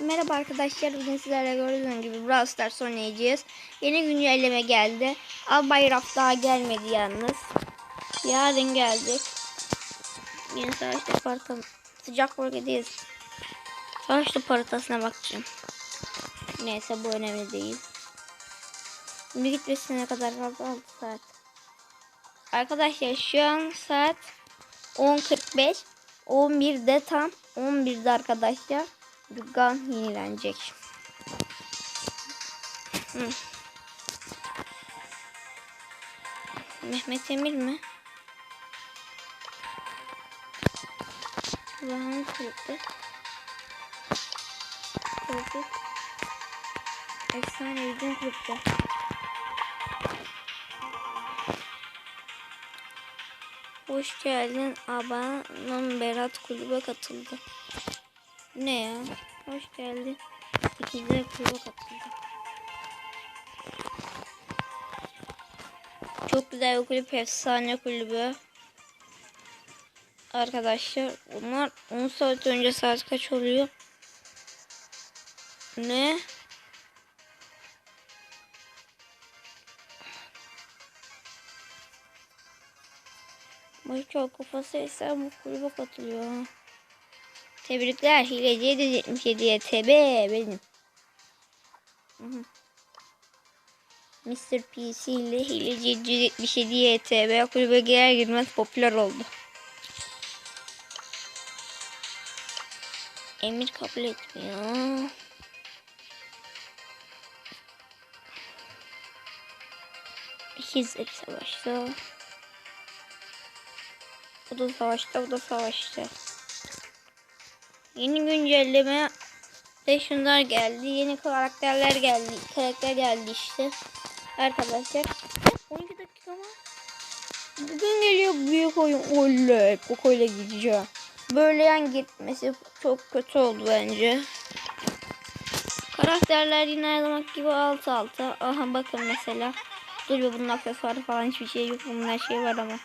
Merhaba arkadaşlar. Bugün sizlerle gördüğünüz gibi Brawl Stars oynayacağız. Yeni güncelleme geldi. Albay Raf daha gelmedi yalnız. Yarın gelecek. Yeni savaşta partam sıcak bölgedeyiz. Savaşta paritasına bakacağım. Neyse bu önemli değil. Şimdi gitmesine kadar kaldı 6 saat. Arkadaşlar şu an saat 10.45. 11'de tam 11'de arkadaşlar. Dükkan yenilenecek. Hı. Mehmet Emir mi? Allah'ın kırıktı. Kırıktı. Efsane yüzün kırıktı. Hoş geldin. Abanın Berat kulübe katıldı. Ne ya? Hoş geldin. İkizler kulübe katıldı. Çok güzel bir kulüp. Efsane kulübü. Arkadaşlar onlar 10 saat önce saat kaç oluyor? Ne? Maço kafası esen bu kulübe katılıyor. Tebrikler hileciye de 77'ye TB benim. Mr. PC ile hileci 77'ye TB kulübe girer girmez popüler oldu. Emir kabul etmiyor. İkizler savaşta. O da savaşta, o da savaşta. Yeni güncelleme de şunlar geldi. Yeni karakterler geldi. Karakter geldi işte. Arkadaşlar. 12 dakika mı? Bugün geliyor büyük oyun. Oley. Koko'yla gideceğim. Böyle yan gitmesi çok kötü oldu bence. Karakterler yine her gibi alt alta. Aha bakın mesela. Dur bir bunun aksesuarı falan hiçbir şey yok. Bunun her şey var ama.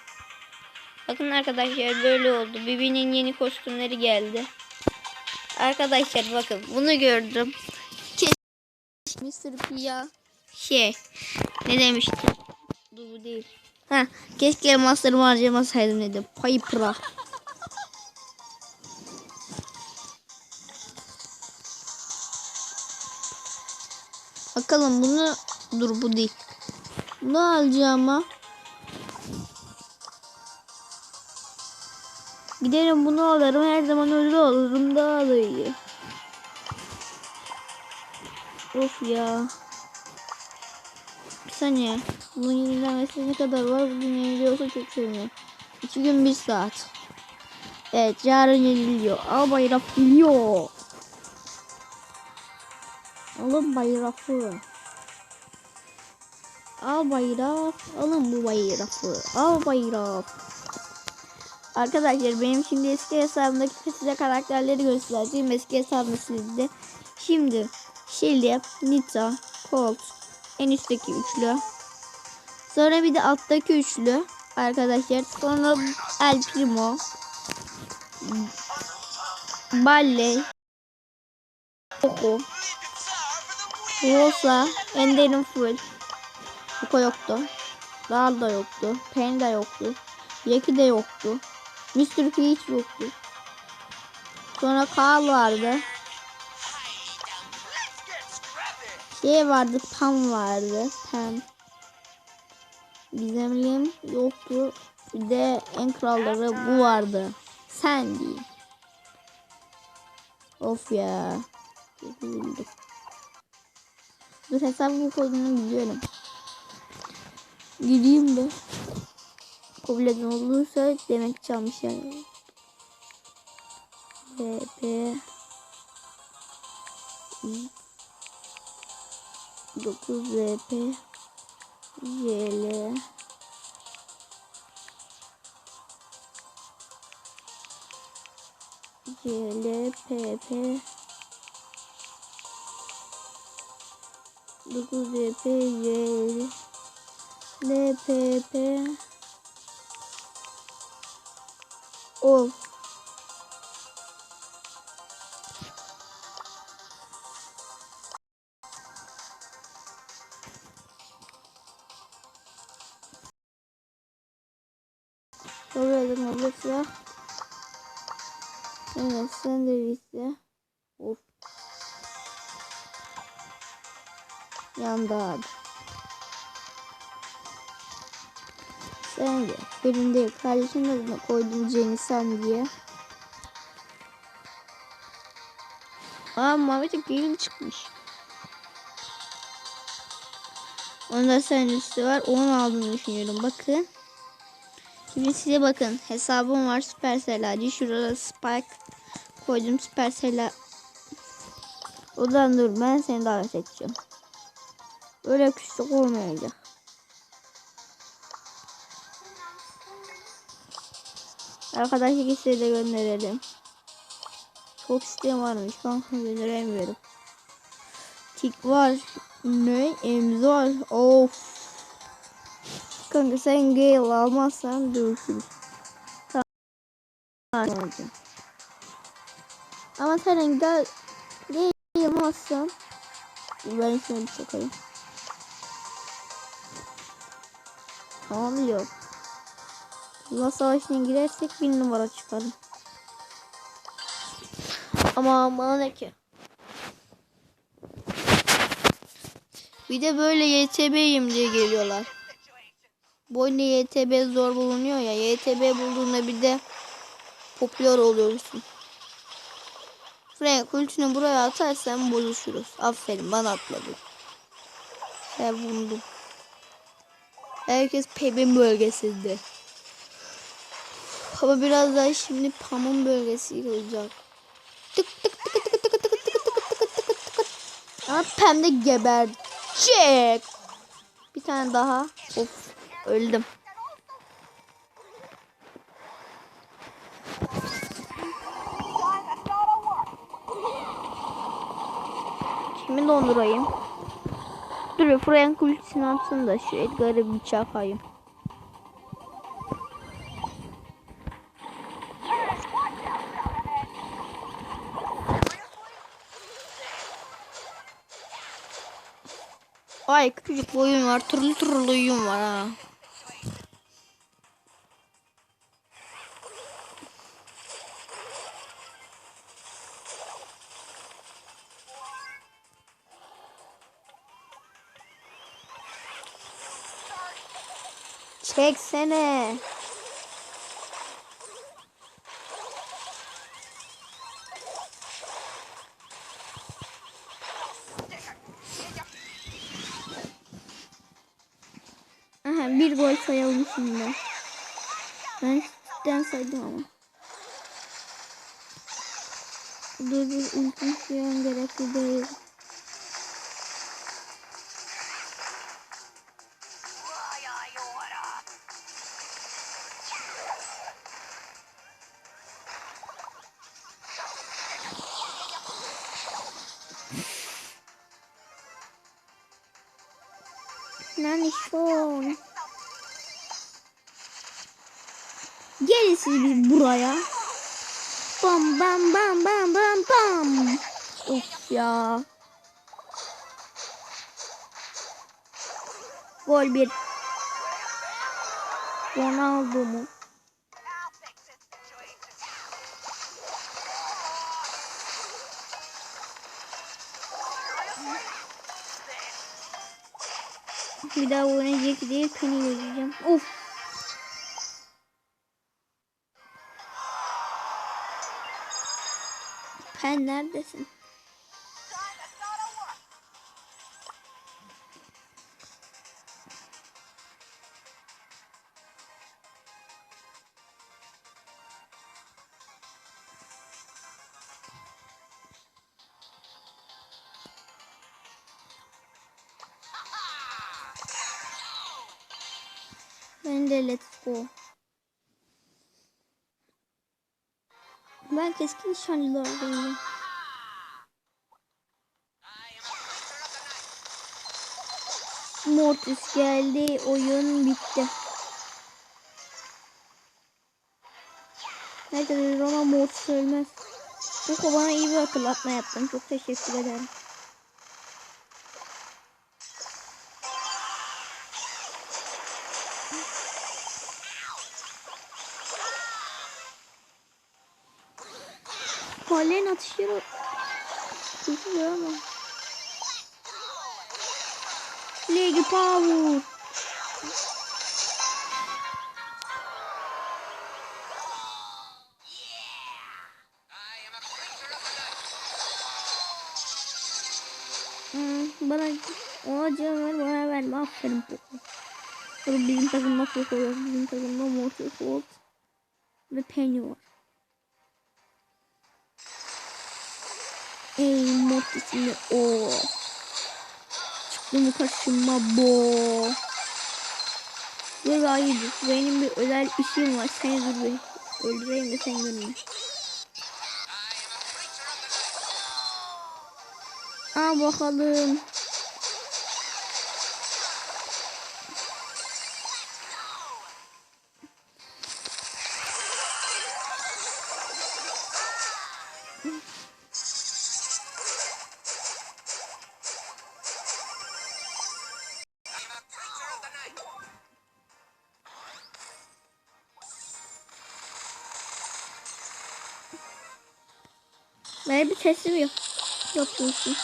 Bakın arkadaşlar böyle oldu. Bibi'nin yeni kostümleri geldi. Arkadaşlar bakın bunu gördüm. Kes Mr. Pia şey ne demiştim? Dur değil. Ha, keşke elmaslarımı harcamasaydım dedim. Piper'a. Bakalım bunu dur bu değil. Bunu alacağım Giderim bunu alırım. Her zaman öyle alırım. Daha da iyi. Of ya. Bir saniye. Bunun yenilenmesi ne kadar var? Bugün yeniliyorsa çok sevinirim. İki gün bir saat. Evet yarın yeniliyor. Al bayrak geliyor. Alın bayrağı. Al bayrak. Alın bu bayrağı. Al bayrak. Arkadaşlar benim şimdi eski hesabımdaki size karakterleri göstereceğim. Eski hesabımı sildi. Şimdi Shelly, Nita, Colt en üstteki üçlü. Sonra bir de alttaki üçlü arkadaşlar. Sonra El Primo, Balle, Coco, Rosa, Ender'in full. Coco yoktu. Dal da yoktu. Pen de yoktu. Yeki de yoktu. Mr. P hiç yoktu. Sonra Carl vardı. Şey vardı, Pam vardı. Pam. Gizemlim yoktu. Bir de en kralları bu vardı. Sandy. Of ya. Üzüldüm. Dur hesabımı koyduğunu biliyorum. Gideyim de kabul eden olursa demek çalmış yani. BP I 9 VP YL YL PP 9 VP YL LPP ol. Orayalım olursa Evet sandviçte Of. Yandı abi. Sen de. Benim değil. Kardeşin adına koydum Cengiz sen diye. Aa Mehmet'e gelin çıkmış. Onda liste var. Onu aldığını düşünüyorum. Bakın. Şimdi size bakın. Hesabım var Supercell acı. Şurada Spike koydum Supercell'e. Odan dur ben seni davet edeceğim. Öyle küslük olmayacak. Arkadaşlık isteği de gönderelim. Çok isteğim varmış. Ben gönderemiyorum. Tik var. Ne? Emz var. Of. Kanka sen Gale almazsan görüşürüz. Tamam. Ama sen Gale Gale almazsan ben sana bir sokayım. Oluyor. Allah savaşına girersek bir numara çıkarım. Ama bana ne ki? Bir de böyle YTB'yim diye geliyorlar. Bu oyunda YTB zor bulunuyor ya. YTB bulduğunda bir de popüler oluyorsun. Frank ultini buraya atarsan buluşuruz. Aferin bana atladın. Ben buldum. Herkes Peb'in bölgesinde. Ama biraz daha şimdi Pam'ın bölgesi olacak. Tık tık tık tık tık tık tık tık tık tık tık tık tık. Ama Pam de. Bir tane daha. Of öldüm. Kimi dondurayım? Dur Frank ultisini atsın da şu Edgar'ı bir çakayım. Ay küçücük boyun var. Turlu turlu uyum var ha. Çeksene. Aha bir gol sayalım şimdi. Ben cidden saydım ama. Dur dur ultim suyam gerekli değil. Nani son. Gelin siz bir buraya. Bam bam bam bam bam bam. Of ya. Gol bir. Ronaldo mu? Bir daha oynayacak diye Penny gözeceğim. Of. Pen neredesin? Ben de let's go. Ben keskin nişancılardayım. Mortis geldi. Oyun bitti. Nerede Roma Mortis ölmez. Bu bana iyi bir hatırlatma yaptın. Çok teşekkür ederim. Halen atışları kötü ama. Lady Power. Hmm, bana o can ver bana verme aferin Poco. Sonra bizim takımda Poco yok. Bizim takımda Mortal Colt ve Penny var. Ey Mortis'ini o. Çıktı mı karşıma bo. Dur hayırdır. Benim bir özel işim var. Seni dur bir. Öldüreyim de sen görme. Aa bakalım. Ben bir sesim yok. Yok diyorsun.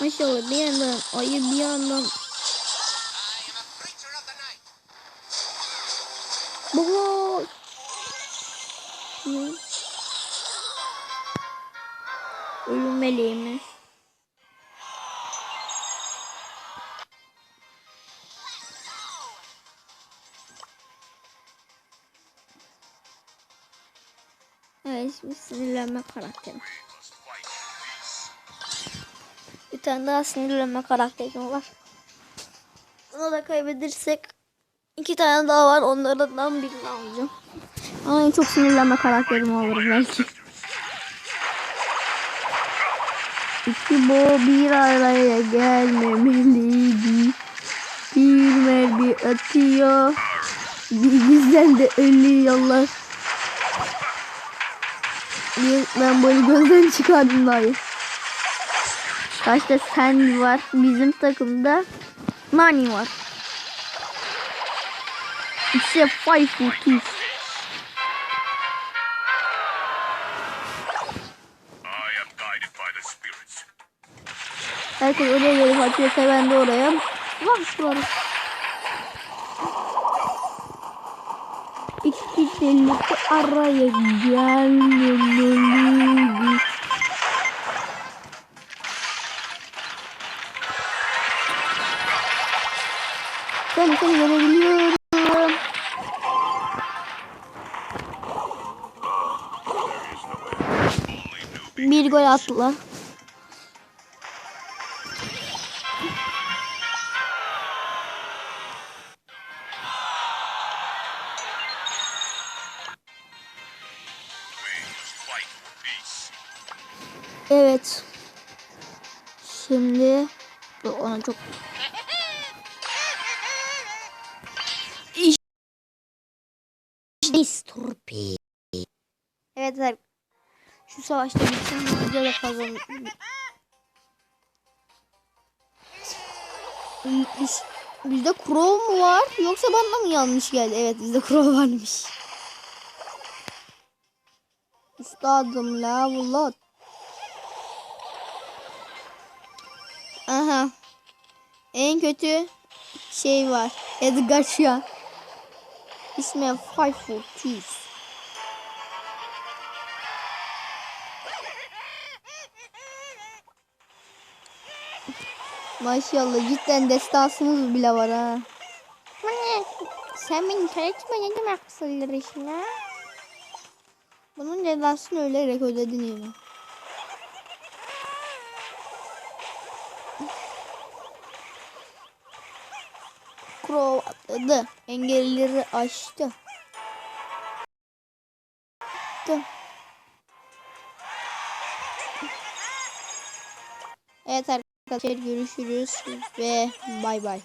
Maşallah bir yandan ayı bir yandan Baba. Ölüm meleği şimdi sinirlenme karakteri. Bir tane daha sinirlenme karakterim var. Bunu da kaybedersek iki tane daha var. Onlardan birini alacağım. Ama en çok sinirlenme karakterim olur belki. İki bo bir araya gelmemeliydi. Bir mermi atıyor. Bir bizden de ölüyorlar. Bir- Ben bunu gözden çıkardım dayı. Kaçta sen var. Bizim takımda Nani var. İşte five foot two. I am guided by the spirits. Herkes oraya gelip atıyorsa ben de oraya. Bak var. Delik araya. Ben seni görebiliyorum. Bir gol attılar. Şimdi ona çok Disturbi. Evet arkadaşlar. Şu savaşta bitsin video da kazan. Biz, bizde Crow mu var yoksa bana mı yanlış geldi? Evet bizde Crow varmış. Üstadım la vulat. Aha. En kötü şey var. Edgar Şia. İsmi Five Teeth. Maşallah cidden destansınız bile var ha. Anne, sen beni kaçma ne demek kısırları işine? Bunun cezasını ölerek ödedin yine. Atladı. Engelleri aştı. Evet arkadaşlar görüşürüz ve bay bay.